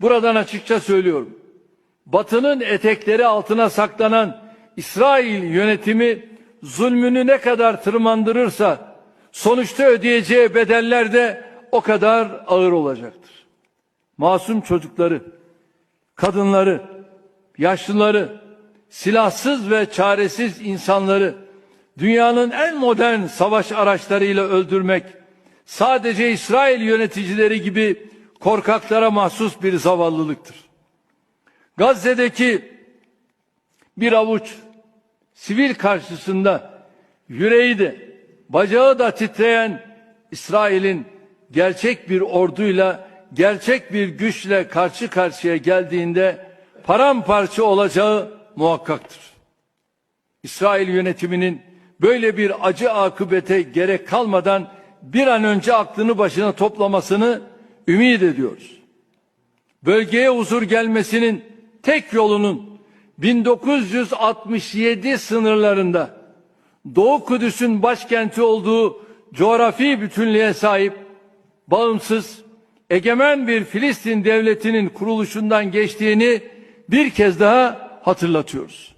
Buradan açıkça söylüyorum. Batı'nın etekleri altına saklanan İsrail yönetimi zulmünü ne kadar tırmandırırsa sonuçta ödeyeceği bedeller de o kadar ağır olacaktır. Masum çocukları, kadınları, yaşlıları, silahsız ve çaresiz insanları dünyanın en modern savaş araçlarıyla öldürmek sadece İsrail yöneticileri gibi korkaklara mahsus bir zavallılıktır. Gazze'deki bir avuç sivil karşısında yüreği de bacağı da titreyen İsrail'in gerçek bir orduyla gerçek bir güçle karşı karşıya geldiğinde paramparça olacağı muhakkaktır. İsrail yönetiminin böyle bir acı akıbete gerek kalmadan bir an önce aklını başına toplamasını ümit ediyoruz. Bölgeye huzur gelmesinin tek yolunun 1967 sınırlarında Doğu Kudüs'ün başkenti olduğu coğrafi bütünlüğe sahip bağımsız, egemen bir Filistin devletinin kuruluşundan geçtiğini bir kez daha hatırlatıyoruz.